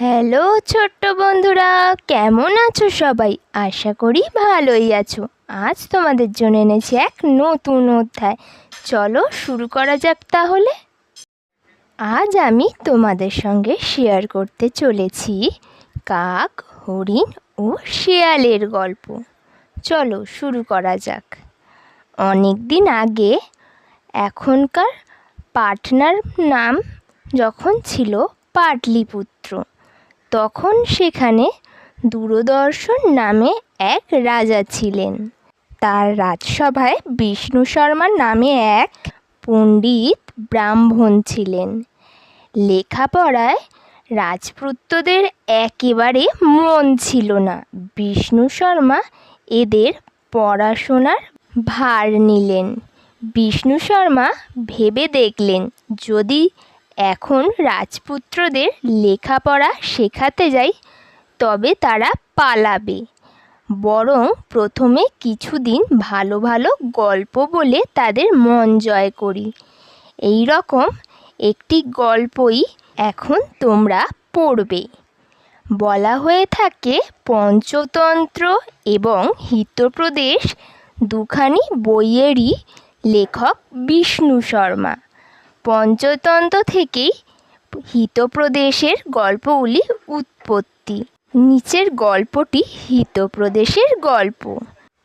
Hello ছোট্ট বন্ধুরা, কেমন আছো সবাই? আশা করি ভালোই আছো। আজ তোমাদের জন্য এনেছি এক নতুন অধ্যায়। চলো শুরু করা যাক তাহলে। আজ আমি তোমাদের সঙ্গে শেয়ার করতে চলেছি কাক, হরিণ ও শেয়ালের গল্প। চলো শুরু করা যাক। অনেক দিন আগে এখনকার পাটনার নাম যখন ছিল পাটলিপুত্র। তখন সেখানে দূরদর্শন নামে এক রাজা ছিলেন। তার রাজসভায় বিষ্ণু শর্মা নামে এক পণ্ডিত ব্রাহ্মণ ছিলেন। লেখাপড়ায় রাজপুত্রদের একেবারে মন ছিল না। বিষ্ণু শর্মা এদের পড়াশোনার ভার নিলেন। বিষ্ণু শর্মা ভেবে দেখলেন, যদি এখন রাজপুত্রদের লেখাপড়া শেখাতে যাই, তবে তারা পালাবে। বরং প্রথমে কিছুদিন ভালো ভালো গল্প বলে তাদের মন জয় করি। এই রকম একটি গল্পই এখন তোমরা পড়বে। বলা হয়ে থাকে, পঞ্চতন্ত্র এবং হিতপ্রদেশ দুখানি বইয়েরই লেখক বিষ্ণু শর্মা। পঞ্চতন্ত্র থেকেই হিতপ্রদেশের গল্পগুলি উৎপত্তি। নিচের গল্পটি হিতপ্রদেশের গল্প।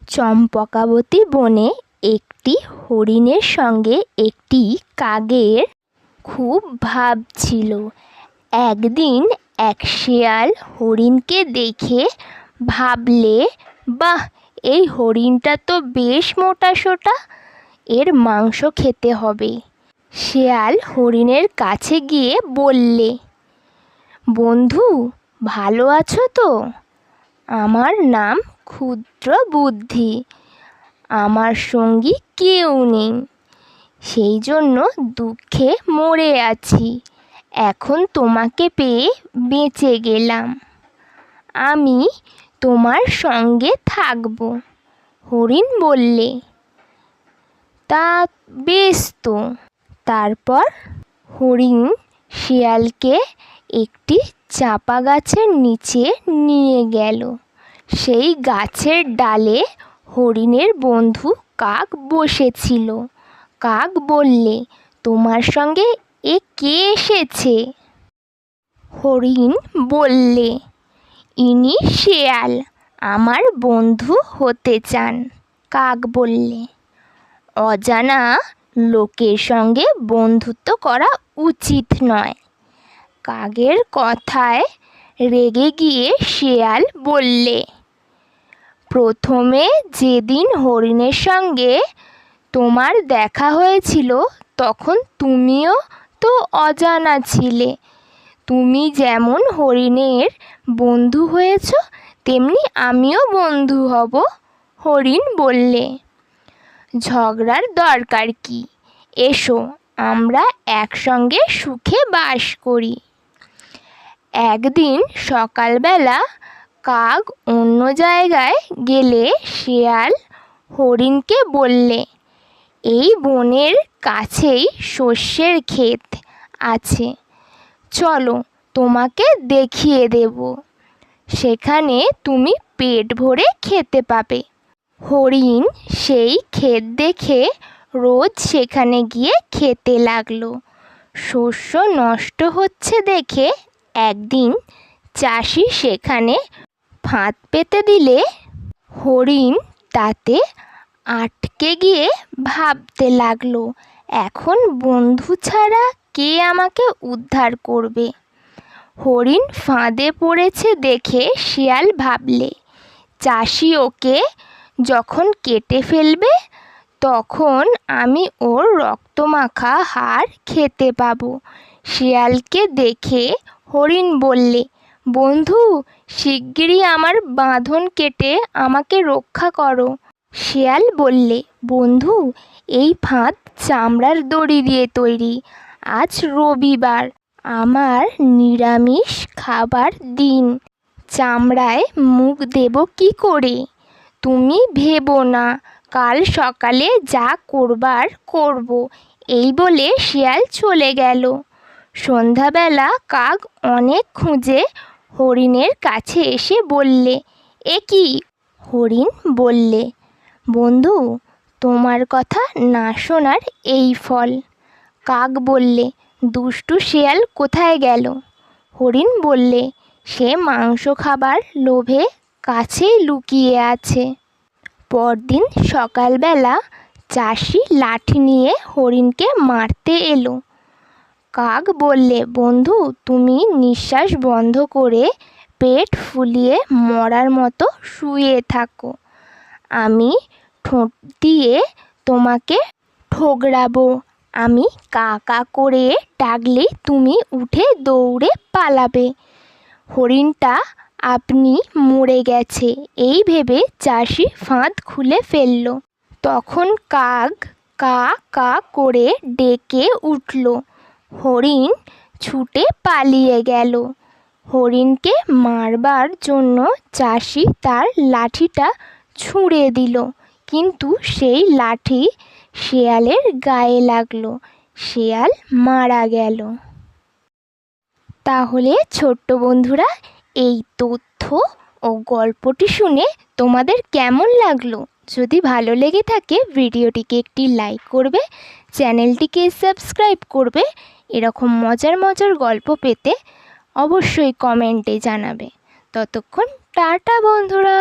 চম্পকাবতী বনে একটি হরিণের সঙ্গে একটি কাকের খুব ভাব ছিল। একদিন এক শেয়াল হরিণকে দেখে ভাবলে, বাহ, এই হরিণটা তো বেশ মোটাসোটা এর মাংস খেতে হবে। শেয়াল হরিণের কাছে গিয়ে বললে, বন্ধু, ভালো আছো তো? আমার নাম ক্ষুদ্র বুদ্ধি। আমার সঙ্গী কেউ নেই। সেই জন্য দুঃখে মরে আছি। এখন তোমাকে পেয়ে বেঁচে গেলাম। আমি তোমার সঙ্গে থাকব। হরিণ বললে, তা বেশ তো। তারপর হরিণ শিয়ালকে একটি চাপা গাছের নিচে নিয়ে গেল। সেই গাছের ডালে হরিণের বন্ধু কাক বসেছিল। কাক বললে, তোমার সঙ্গে এ কে এসেছে? হরিণ বললে, ইনি শেয়াল, আমার বন্ধু হতে চান। কাক বললে, অজানা লোকের সঙ্গে বন্ধুত্ব করা উচিত নয়। কাকের কথায় রেগে গিয়ে শেয়াল বললে, প্রথমে যেদিন হরিণের সঙ্গে তোমার দেখা হয়েছিল, তখন তুমিও তো অজানা ছিলে। তুমি যেমন হরিণের বন্ধু হয়েছ, তেমনি আমিও বন্ধু হব, হরিণ বললে। ঝগড়ার দরকার কি? এসো, আমরা একসঙ্গে সুখে বাস করি। একদিন সকালবেলা কাক অন্য জায়গায় গেলে শেয়াল হরিণকে বললে, এই বনের কাছেই শস্যের ক্ষেত আছে, চলো তোমাকে দেখিয়ে দেব। সেখানে তুমি পেট ভরে খেতে পাবে। হরিণ সেই ক্ষেত দেখে রোজ সেখানে গিয়ে খেতে লাগল। শস্য নষ্ট হচ্ছে দেখে একদিন চাষি সেখানে ফাঁদ পেতে দিলে হরিণ তাতে আটকে গিয়ে ভাবতে লাগল, এখন বন্ধু ছাড়া কে আমাকে উদ্ধার করবে? হরিণ ফাঁদে পড়েছে দেখে শিয়াল ভাবলে, চাষি ওকে যখন কেটে ফেলবে, তখন আমি ওর রক্তমাখা হাড় খেতে পাবো। শিয়ালকে দেখে হরিণ বললে, বন্ধু, শিগগিরই আমার বাঁধন কেটে আমাকে রক্ষা করো। শিয়াল বললে, বন্ধু, এই ফাঁদ চামড়ার দড়ি দিয়ে তৈরি। আজ রবিবার, আমার নিরামিষ খাবার দিন। চামড়ায় মুখ দেব কি করে? তুমি ভেবো না, কাল সকালে যা করবার করব। এই বলে শিয়াল চলে গেল। সন্ধ্যাবেলা কাক অনেক খুঁজে হরিণের কাছে এসে বললে, এ কি? হরিণ বললে, বন্ধু, তোমার কথা না শোনার এই ফল। কাক বললে, দুষ্টু শিয়াল কোথায় গেল? হরিণ বললে, সে মাংস খাবার লোভে কাছেই লুকিয়ে আছে। পরদিন সকালবেলা চাষি লাঠি নিয়ে হরিণকে মারতে এলো। কাক বললে, বন্ধু, তুমি নিঃশ্বাস বন্ধ করে পেট ফুলিয়ে মরার মতো শুয়ে থাকো। আমি ঠোঁট দিয়ে তোমাকে ঠোকরাবো। আমি কা কা করে ডাকলে তুমি উঠে দৌড়ে পালাবে। হরিণটা আপনি মরে গেছে। এই ভেবে চাষি ফাঁদ খুলে ফেলল। তখন কাক কা কা করে ডেকে উঠল। হরিণ ছুটে পালিয়ে গেল। হরিণকে মারবার জন্য চাষি তার লাঠিটা ছুঁড়ে দিল। কিন্তু সেই লাঠি শেয়ালের গায়ে লাগল। শেয়াল মারা গেল। তাহলে ছোট্ট বন্ধুরা, এই তথ্য ও গল্পটি শুনে তোমাদের কেমন লাগল? যদি ভালো লেগে থাকে, ভিডিওটিকে একটি লাইক করবে, চ্যানেলটিকে সাবস্ক্রাইব করবে, এরকম মজার মজার গল্প পেতে অবশ্যই কমেন্টে জানাবে। ততক্ষণ টাটা বন্ধুরা!